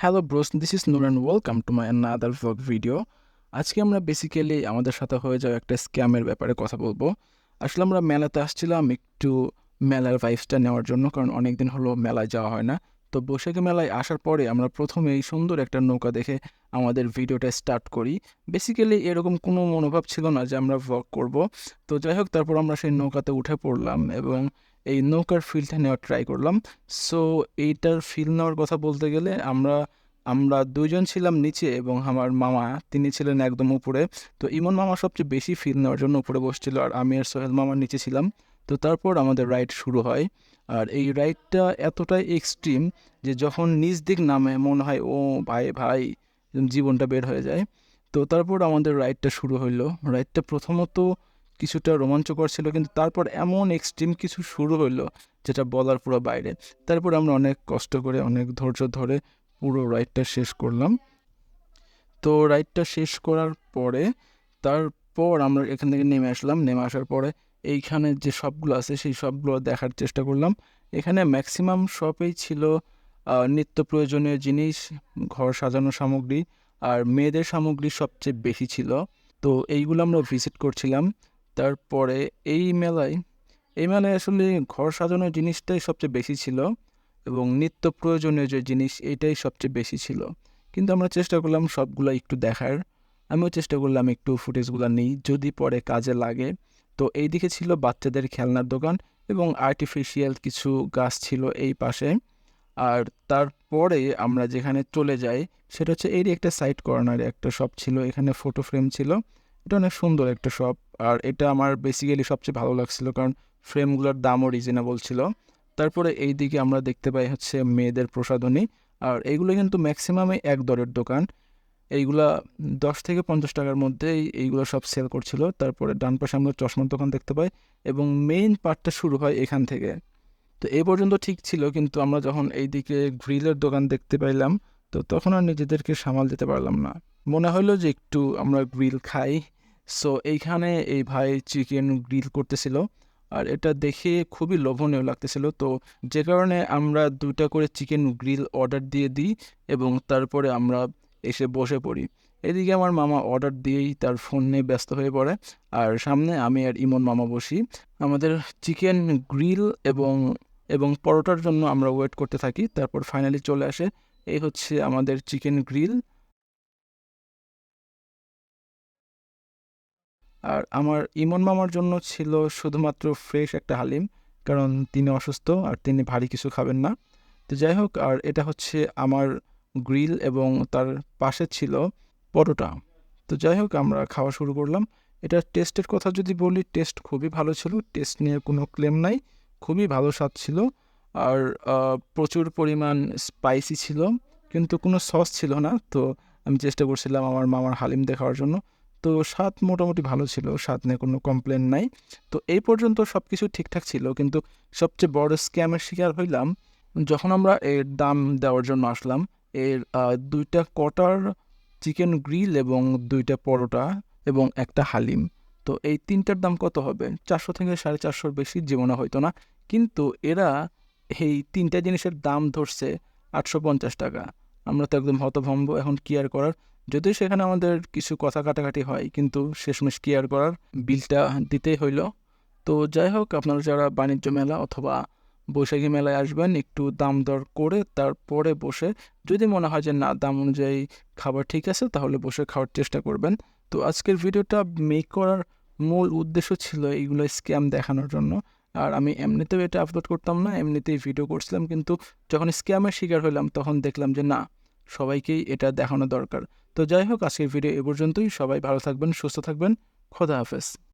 Hello bros this is Noor and welcome to my other vlog video আজকে আমরা basically আমাদের সাথে হয়ে যাওয়া একটা স্ক্যামের ব্যাপারে কথা বলব। আসলে আমরা মেলাতে আসছিলাম একটু মেলার ভাইবসটা নেওয়ার জন্য, কারণ অনেক দিন হলো মেলায় যাওয়া হয় না। তো বৈশাখী মেলায় আসার পরে আমরা প্রথমে এই সুন্দর একটা নৌকা দেখে আমাদের ভিডিওটা স্টার্ট করি। বেসিক্যালি এরকম কোনো মনোভাব ছিল না যে আমরা ভ্লগ করব। তো যাই হোক, তারপর আমরা সেই নৌকাতে উঠে পড়লাম এবং এই নৌকার ফিলটা নেওয়ার ট্রাই করলাম। সো এইটার ফিল নেওয়ার কথা বলতে গেলে আমরা আমরা দুইজন ছিলাম নিচে এবং আমার মামা, তিনি ছিলেন একদম উপরে। তো ইমন মামা সবচেয়ে বেশি ফিল নেওয়ার জন্য উপরে বসছিল আর আমি আর সোহেল মামার নিচে ছিলাম। তো তারপর আমাদের রাইড শুরু হয়। আর এই রাইডটা এতটাই এক্সট্রিম যে যখন নিজ দিক নামে মনে হয়, ও ভাই ভাই, জীবনটা বের হয়ে যায়। তো তারপর আমাদের রাইডটা শুরু হইল। রাইডটা প্রথমত কিছুটা রোমাঞ্চকর ছিল, কিন্তু তারপর এমন এক্সট্রিম কিছু শুরু হইল যেটা বলার পুরো বাইরে। তারপর আমরা অনেক কষ্ট করে, অনেক ধৈর্য ধরে পুরো রাইডটা শেষ করলাম। তো রাইডটা শেষ করার পরে, তারপর আমরা এখান থেকে নেমে আসলাম। নেমে আসার পরে এইখানে যে শপগুলো আছে, সেই সবগুলো দেখার চেষ্টা করলাম। এখানে ম্যাক্সিমাম শপেই ছিল নিত্য প্রয়োজনীয় জিনিস, ঘর সাজানো সামগ্রী আর মেয়েদের সামগ্রী সবচেয়ে বেশি ছিল। তো এইগুলো আমরা ভিজিট করছিলাম। তারপরে এই মেলায় এই মেলায় আসলে ঘর সাজানোর জিনিসটাই সবচেয়ে বেশি ছিল এবং নিত্য প্রয়োজনীয় যে জিনিস এটাই সবচেয়ে বেশি ছিল। কিন্তু আমরা চেষ্টা করলাম সবগুলো একটু দেখার। আমিও চেষ্টা করলাম একটু ফুটেজগুলো নিই, যদি পরে কাজে লাগে। তো এই দিকে ছিল বাচ্চাদের খেলনার দোকান এবং আর্টিফিশিয়াল কিছু গাছ ছিল এই পাশে। আর তারপরে আমরা যেখানে চলে যাই, সেটা হচ্ছে এরই একটা সাইড কর্নারে একটা শপ ছিল, এখানে ফটো ফ্রেম ছিল। এটা অনেক সুন্দর একটা শপ আর এটা আমার বেসিক্যালি সবচেয়ে ভালো লাগছিল কারণ ফ্রেমগুলোর দামও রিজনেবল ছিল। তারপরে এই দিকে আমরা দেখতে পাই হচ্ছে মেয়েদের প্রসাধনী, আর এইগুলো কিন্তু ম্যাক্সিমামই এক দরের দোকান। এইগুলা দশ থেকে পঞ্চাশ টাকার মধ্যেই এইগুলো সব সেল করছিল। তারপরে ডান পাশে আমরা চশমার দোকান দেখতে পাই এবং মেইন পার্টটা শুরু হয় এখান থেকে। তো এই পর্যন্ত ঠিক ছিল, কিন্তু আমরা যখন এইদিকে গ্রিলের দোকান দেখতে পাইলাম, তো তখন আর নিজেদেরকে সামাল দিতে পারলাম না। মনে হলো যে একটু আমরা গ্রিল খাই। সো এইখানে এই ভাই চিকেন গ্রিল করতেছিল। আর এটা দেখে খুবই লোভনীয় লাগতেছিল। তো, যে কারণে আমরা দুইটা করে চিকেন গ্রিল অর্ডার দিয়ে দিই এবং তারপরে আমরা এসে বসে পড়ি। এদিকে আমার মামা অর্ডার দিয়েই তার ফোন নিয়ে ব্যস্ত হয়ে পড়ে। আর সামনে আমি আর ইমন মামা বসি। আমাদের চিকেন গ্রিল এবং এবং পরোটার জন্য আমরা ওয়েট করতে থাকি। তারপর ফাইনালি চলে আসে। এই হচ্ছে আমাদের চিকেন গ্রিল আর আমার ইমন মামার জন্য ছিল শুধুমাত্র ফ্রেশ একটা হালিম, কারণ তিনি অসুস্থ আর তিনি ভারী কিছু খাবেন না। তো যাই হোক, আর এটা হচ্ছে আমার গ্রিল এবং তার পাশে ছিল পরোটা। তো যাই হোক, আমরা খাওয়া শুরু করলাম। এটা টেস্টের কথা যদি বলি, টেস্ট খুবই ভালো ছিল। টেস্ট নিয়ে কোনো ক্লেম নাই। খুবই ভালো স্বাদ ছিল। আর প্রচুর পরিমাণ স্পাইসি ছিল, কিন্তু কোনো সস ছিল না। তো আমি চেষ্টা করছিলাম আমার মামার হালিম দেখার জন্য। তো স্বাদ মোটামুটি ভালো ছিল, স্বাদ নিয়ে কোনো কমপ্লেন নাই। তো এই পর্যন্ত সব কিছু ঠিকঠাক ছিল, কিন্তু সবচেয়ে বড় স্ক্যামের শিকার হইলাম। যখন আমরা এর দাম দেওয়ার জন্য আসলাম, এর দুইটা কটার চিকেন গ্রিল এবং দুইটা পরোটা এবং একটা হালিম। তো এই তিনটার দাম কত হবে? চারশো থেকে সাড়ে চারশোর বেশি জীবনে হয়তো না, কিন্তু এরা এই তিনটা জিনিসের দাম ধরছে আটশো পঞ্চাশ টাকা। আমরা তো একদম হতভম্ব, এখন কি আর করার? যদিও সেখানে আমাদের কিছু কথা কাটাকাটি হয়, কিন্তু শেষমেশ কি আর করার? বিলটা দিতেই হইল। তো যাই হোক, আপনারা যারা বাণিজ্য মেলা অথবা বৈশাখী মেলায় আসবেন, একটু দাম দর করে তারপরে বসে যদি মনে হয় যে না, দাম অনুযায়ী খাবার ঠিক আছে, তাহলে বসে খাওয়ার চেষ্টা করবেন। তো আজকের ভিডিওটা মেক করার মূল উদ্দেশ্য ছিল এইগুলো স্ক্যাম দেখানোর জন্য। আর আমি এমনিতেও এটা আপলোড করতাম না, এমনিতেই ভিডিও করছিলাম, কিন্তু যখন স্ক্যামের শিকার হলাম তখন দেখলাম যে না সবাইকেই এটা দেখানো দরকার। তো যাই হোক, আজকের ভিডিও এ পর্যন্তই। সবাই ভালো থাকবেন, সুস্থ থাকবেন। খোদা হাফেজ।